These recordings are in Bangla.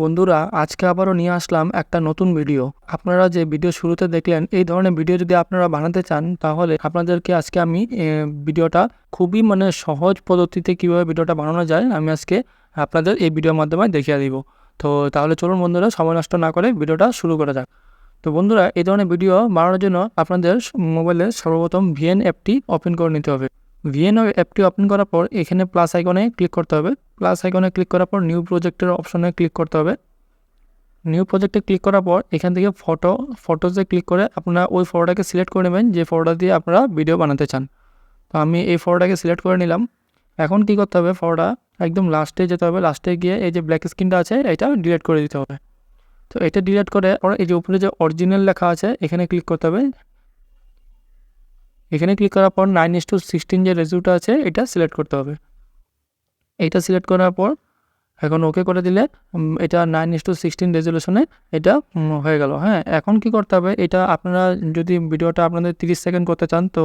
বন্ধুরা, আজকে আবারও নিয়ে আসলাম একটা নতুন ভিডিও। আপনারা যে ভিডিও শুরুতে দেখলেন, এই ধরনের ভিডিও যদি আপনারা বানাতে চান, তাহলে আপনাদেরকে আজকে আমি ভিডিওটা খুবই মানে সহজ পদ্ধতিতে কীভাবে ভিডিওটা বানানো যায়, আমি আজকে আপনাদের এই ভিডিওর মাধ্যমে দেখিয়ে দিব। তো তাহলে চলুন বন্ধুরা, সময় নষ্ট না করে ভিডিওটা শুরু করা যাক। তো বন্ধুরা, এই ধরনের ভিডিও বানানোর জন্য আপনাদের মোবাইলে সর্বপ্রথম ভিএন অ্যাপটি ওপেন করে নিতে হবে। ভিএন অ্যাপটি ওপেন করার পর এখানে প্লাস আইকনে ক্লিক করতে হবে। প্লাস আইকনে ক্লিক করার পর নিউ প্রজেক্টের অপশনে ক্লিক করতে হবে। নিউ প্রজেক্টে ক্লিক করার পর এখান থেকে ফটো ফটোজে ক্লিক করে আপনারা ওই ফটোটাকে সিলেক্ট করে নেবেন যে ফটোটা দিয়ে আপনারা ভিডিও বানাতে চান। তো আমি এই ফটোটাকে সিলেক্ট করে নিলাম। এখন কি করতে হবে? ফটোটা একদম লাস্টে যেতে হবে। লাস্টে গিয়ে এই যে ব্ল্যাক স্ক্রিনটা আছে, এটা ডিলিট করে দিতে হবে। তো এটা ডিলিট করে পর এই যে উপরে যে অরিজিনাল লেখা আছে, এখানে ক্লিক করতে হবে। এখানে ক্লিক করার পর নাইন ইস টু সিক্সটিন যে রেজিউটা আছে, এটা সিলেক্ট করতে হবে। এইটা সিলেক্ট করার পর এখন ওকে করে দিলে এটা নাইন ইস টু সিক্সটিন রেজলিউশনে এটা হয়ে গেল। হ্যাঁ এখন কি করতে হবে, এটা আপনারা যদি ভিডিওটা আপনাদের তিরিশ সেকেন্ড করতে চান, তো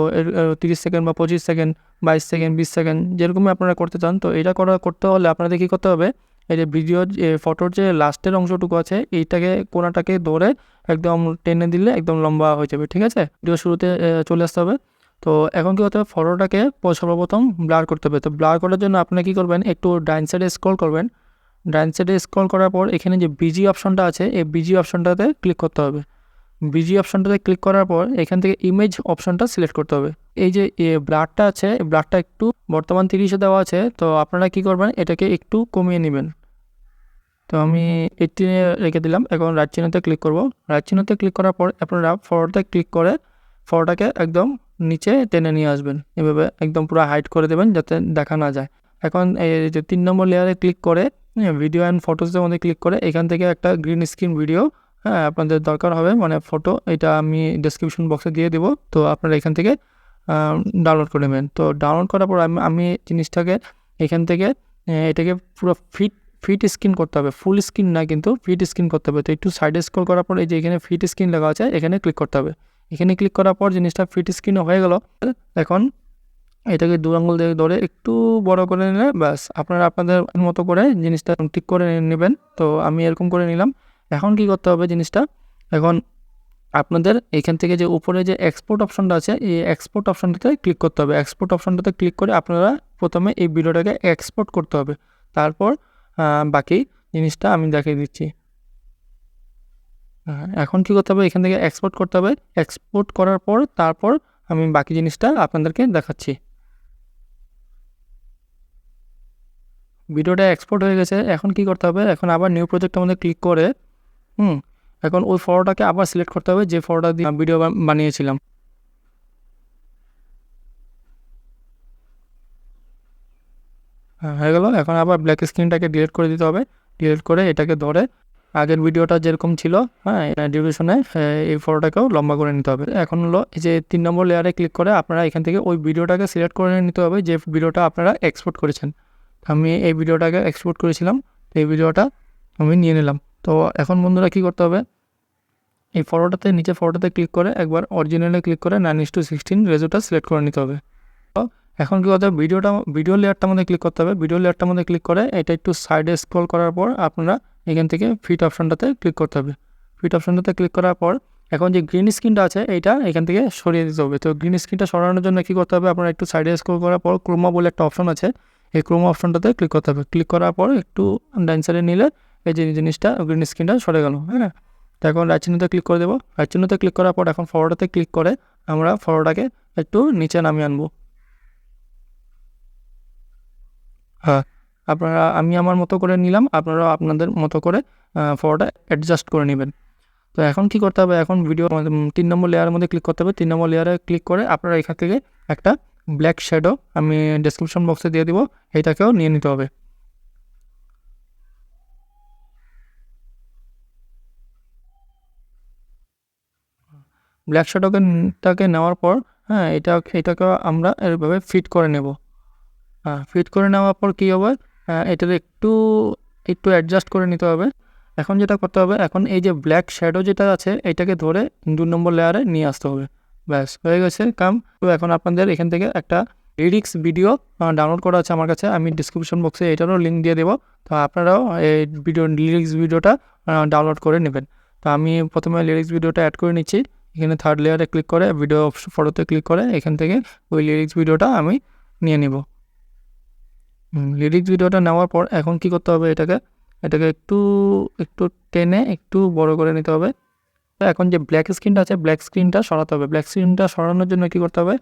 তিরিশ সেকেন্ড বা পঁচিশ সেকেন্ড বাইশ সেকেন্ড বিশ সেকেন্ড যেরকমই আপনারা করতে চান, তো এটা করা, করতে হলে আপনাদের কী করতে হবে, এই যে ভিডিও ফটোর যে লাস্টের অংশটুকু আছে, এইটাকে, কোনাটাকে ধরে একদম টেনে দিলে একদম লম্বা হয়ে যাবে, ঠিক আছে? ভিডিও শুরুতে চলে আসতে হবে। তো এখন কী হবে? ফটোটাকে সর্বপ্রথম ব্লার করতে হবে। তো ব্লার করার জন্য আপনি কী করবেন? একটু ডাইন সাইডে স্ক্রল করবেন। ডাইন সাইডে স্ক্রল করার পর এখানে যে বিজি অপশনটা আছে, এই বিজি অপশনটাতে ক্লিক করতে হবে। বিজি অপশনটাতে ক্লিক করার পর এখান থেকে ইমেজ অপশনটা সিলেক্ট করতে হবে। এই যে ব্লারটা আছে, এই ব্লারটা একটু বর্তমান তিরিশে দেওয়া আছে, তো আপনারা কি করবেন? এটাকে একটু কমিয়ে নেবেন। তো আমি এইটিনে রেখে দিলাম। এখন রাইট চিহ্নতে ক্লিক করব। রাইট চিহ্নতে ক্লিক করার পর আপনারা ফটোতে ক্লিক করে ফটোটাকে একদম নিচে টেনে নিয়ে আসবেন। এভাবে একদম পুরো হাইড করে দেবেন যাতে দেখা না যায়। এখন এই যে তিন নম্বর লেয়ারে ক্লিক করে ভিডিও অ্যান্ড ফটোসের মধ্যে ক্লিক করে, এখান থেকে একটা গ্রিন স্ক্রিন ভিডিও হ্যাঁ আপনাদের দরকার হবে। মানে ফটো এটা আমি ডেসক্রিপশন বক্সে দিয়ে দেবো। তো আপনারা এখান থেকে ডাউনলোড করে নেবেন। তো ডাউনলোড করার পর আমি জিনিসটাকে এখান থেকে এটাকে পুরো ফিট ফিট স্ক্রিন করতে হবে। ফুল স্ক্রিন না কিন্তু ফিট স্ক্রিন করতে হবে। তো একটু সাইডে স্ক্রল করার পর এই যে এখানে ফিট স্ক্রিন লেখা আছে, এখানে ক্লিক করতে হবে। এখানে ক্লিক করার পর জিনিসটা ফিট স্ক্রিন হয়ে গেল। এখন এটাকে দু আঙুল দিয়ে ধরে একটু বড় করে নিলে ব্যাস, আপনারা আপনাদের মতো করে জিনিসটা ঠিক করে নেবেন। তো আমি এরকম করে নিলাম। এখন কি করতে হবে জিনিসটা? এখন আপনাদের এখান থেকে যে উপরে যে এক্সপোর্ট অপশনটা আছে, এই এক্সপোর্ট অপশনটাতে ক্লিক করতে হবে। এক্সপোর্ট অপশনটাতে ক্লিক করে আপনারা প্রথমে এই ভিডিওটাকে এক্সপোর্ট করতে হবে। তারপর বাকি জিনিসটা আমি দেখিয়ে দিচ্ছি। হ্যাঁ, এখন কি করতে হবে? এখান থেকে এক্সপোর্ট করতে হবে। এক্সপোর্ট করার পর তারপর আমি বাকি জিনিসটা আপনাদেরকে দেখাচ্ছি। ভিডিওটা এক্সপোর্ট হয়ে গেছে। এখন কি করতে হবে? এখন আবার নিউ প্রজেক্ট আমাদের ক্লিক করে হুম এখন ওই ফটোটাকে আবার সিলেক্ট করতে হবে যে ফটোটা দিয়ে ভিডিও বানিয়েছিলাম। হ্যাঁ হয়ে গেল। এখন আবার ব্ল্যাক স্ক্রিনটাকে ডিলিট করে দিতে হবে। ডিলিট করে এটাকে ধরে আগের ভিডিওটা যেরকম ছিল হ্যাঁ ডিউরেশনে এই ফটোটাকেও লম্বা করে নিতে হবে। এখন হলো যে তিন নম্বর লেয়ারে ক্লিক করে আপনারা এখান থেকে ওই ভিডিওটাকে সিলেক্ট করে নিতে হবে যে ভিডিওটা আপনারা এক্সপোর্ট করেছেন। আমি এই ভিডিওটাকে এক্সপোর্ট করেছিলাম এই ভিডিওটা আমি নিয়ে নিলাম। তো এখন বন্ধুরা কী করতে হবে? এই ফটোটাতে নিচে ফটোটাতে ক্লিক করে একবার অরিজিনালে ক্লিক করে নাইন ইস টু সিক্সটিন রেজোটা সিলেক্ট করে নিতে হবে। তো এখন কী করতে হবে? ভিডিওটা ভিডিও লেয়ারটার মধ্যে ক্লিক করতে হবে। ভিডিও লেয়ারটার মধ্যে ক্লিক করে এটা একটু সাইডে স্ক্রল করার পর আপনারা এখান থেকে ফিট অপশনটাতে ক্লিক করতে হবে। ফিট অপশনটাতে ক্লিক করার পর এখন যে গ্রিন স্ক্রিনটা আছে, এইটা এখান থেকে সরিয়ে দিতে হবে। তো গ্রিন স্ক্রিনটা সরানোর জন্য কী করতে হবে? আপনারা একটু সাইডে স্ক্রল করার পর ক্রোমা বলে একটা অপশন আছে। এই ক্রোমা অপশনটাতে ক্লিক করতে হবে। ক্লিক করার পর একটু ডাইন সাইডে নিলে এই যে জিনিসটা গ্রিন স্ক্রিনটা সরে গেল হ্যাঁ? তো এখন রাইট ক্লিক করে দেবো। রাইট ক্লিক করার পর এখন ফটোটাতে ক্লিক করে আমরা ফটোটাকে একটু নিচে নামিয়ে আনব। হ্যাঁ আপনারা, আমি আমার মতো করে নিলাম আপনারা আপনাদের মতো করে ফটোটা অ্যাডজাস্ট করে নেবেন। তো এখন কি করতে হবে? এখন ভিডিও তিন নম্বর লেয়ারের মধ্যে ক্লিক করতে হবে। তিন নম্বর লেয়ারে ক্লিক করে আপনারা এখান থেকে একটা ব্ল্যাক শ্যাডো আমি ডেসক্রিপশন বক্সে দিয়ে দিব। এইটাকেও নিয়ে নিতে হবে। ব্ল্যাক শ্যাডোকে টাকে নেওয়ার পর হ্যাঁ এটা এটাকে আমরা এভাবে ফিট করে নেব। হ্যাঁ ফিট করে নেওয়ার পর কী হবে? হ্যাঁ, এটার একটু একটু অ্যাডজাস্ট করে নিতে হবে। এখন যেটা করতে হবে এখন এই যে ব্ল্যাক শ্যাডো যেটা আছে এটাকে ধরে দু নম্বর লেয়ারে নিয়ে আসতে হবে। ব্যাস হয়ে গেছে কাম। তো এখন আপনাদের এখান থেকে একটা লিরিক্স ভিডিও ডাউনলোড করা আছে আমার কাছে আমি ডিসক্রিপশন বক্সে এটারও লিঙ্ক দিয়ে দেবো। তো আপনারাও এই ভিডিও লিরিক্স ভিডিওটা ডাউনলোড করে নেবেন। তো আমি প্রথমে লিরিক্স ভিডিওটা অ্যাড করে নিচ্ছি। এখানে থার্ড লেয়ারে ক্লিক করে ভিডিও ফটোতে ক্লিক করে এখান থেকে ওই লিরিক্স ভিডিওটা আমি নিয়ে নিব। লিরিক্স ভিডিওটা নেওয়ার পর এখন কি করতে হবে এটাকে এটাকে একটু একটু টেনে একটু বড় করে নিতে হবে। তো এখন যে ব্ল্যাক স্ক্রিনটা আছে ব্ল্যাক স্ক্রিনটা সরাতে হবে। ব্ল্যাক স্ক্রিনটা সরানোর জন্য কী করতে হবে?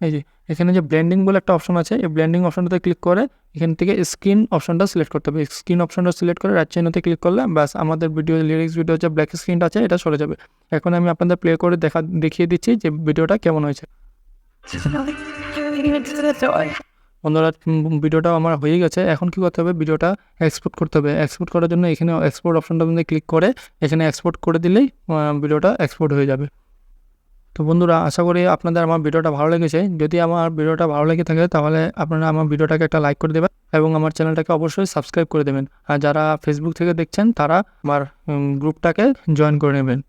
এই যে, এখানে যে ব্লেন্ডিং বলে একটা অপশন আছে, এই ব্লেন্ডিং অপশনটাতে ক্লিক করে এখান থেকে স্ক্রিন অপশনটা সিলেক্ট করতে হবে। স্ক্রিন অপশনটা সিলেক্ট করে রাইট চিহ্নতে ক্লিক করলে ব্যাস, আমাদের ভিডিও লিরিক্স ভিডিও যে ব্ল্যাক স্ক্রিনটা আছে, এটা সরে যাবে। এখন আমি আপনাদের প্লে করে দেখা, দেখিয়ে দিচ্ছি যে ভিডিওটা কেমন হয়েছে। বন্ধুরা ভিডিওটা আমার হয়ে গেছে। এখন কি করতে হবে? ভিডিওটা এক্সপোর্ট করতে হবে। এক্সপোর্ট করার জন্য এখানে এক্সপোর্ট অপশনটা মধ্যে ক্লিক করে এখানে এক্সপোর্ট করে দিলেই ভিডিওটা এক্সপোর্ট হয়ে যাবে। তো বন্ধুরা, আশা করি আপনাদের আমার ভিডিওটা ভালো লেগেছে। যদি আমার ভিডিওটা ভালো লেগে থাকে, তাহলে আপনারা আমার ভিডিওটাকে একটা লাইক করে দেবেন এবং আমার চ্যানেলটাকে অবশ্যই সাবস্ক্রাইব করে দেবেন। আর যারা ফেসবুক থেকে দেখছেন, তারা আমার গ্রুপটাকে জয়েন করে নেবেন।